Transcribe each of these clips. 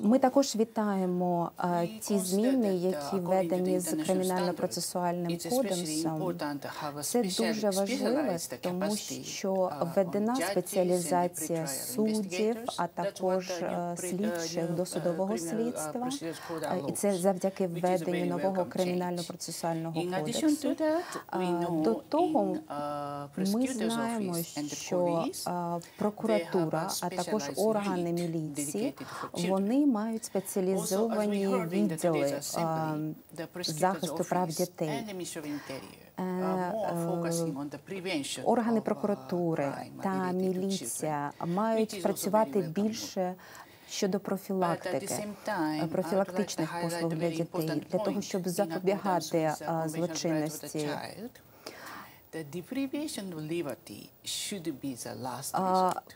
Ми також вітаємо ті зміни, які введені з кримінально-процесуальним кодексом. Це дуже важливо, тому що введена спеціалізація суддів, а також е, слідчих досудового слідства. Е, і це завдяки введенню нового кримінально-процесуального кодексу. До того ми знаємо, що прокуратура, а також органи міліції вони мають спеціалізовані відділи е, захисту прав дітей. Е, е, органи прокуратури та міліція мають працювати більше. Щодо профілактики профілактичних послуг для дітей для того, щоб запобігати злочинності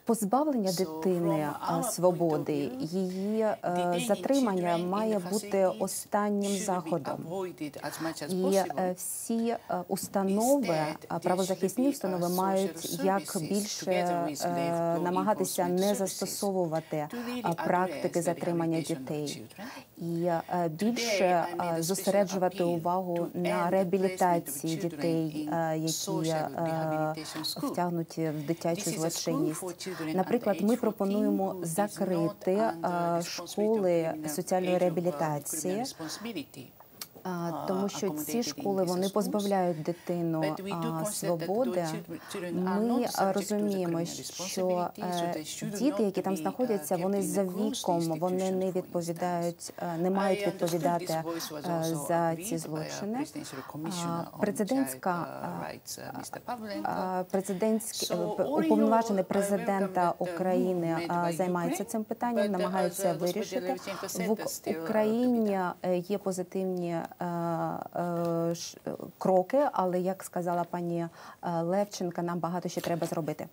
позбавлення дитини свободи, її е, затримання має бути останнім заходом. І е, всі е, установи, правозахисні установи мають як більше намагатися не застосовувати практики затримання дітей. і більше зосереджувати увагу на реабілітації дітей, які є е, втягнуті в дитячу злочинність. Наприклад, ми пропонуємо закрити е, школи соціальної реабілітації. Тому що ці школи вони позбавляють дитину свободи. Ми розуміємо, що е, діти, які там знаходяться, вони за віком вони не відповідають, е, не мають відповідати е, за ці злочини. Президентська президентські уповноважений президента України займається цим питанням, намагається вирішити в Україні. Є позитивні. Е, е, е, кроки, але як сказала пані Левченка, нам багато ще треба зробити.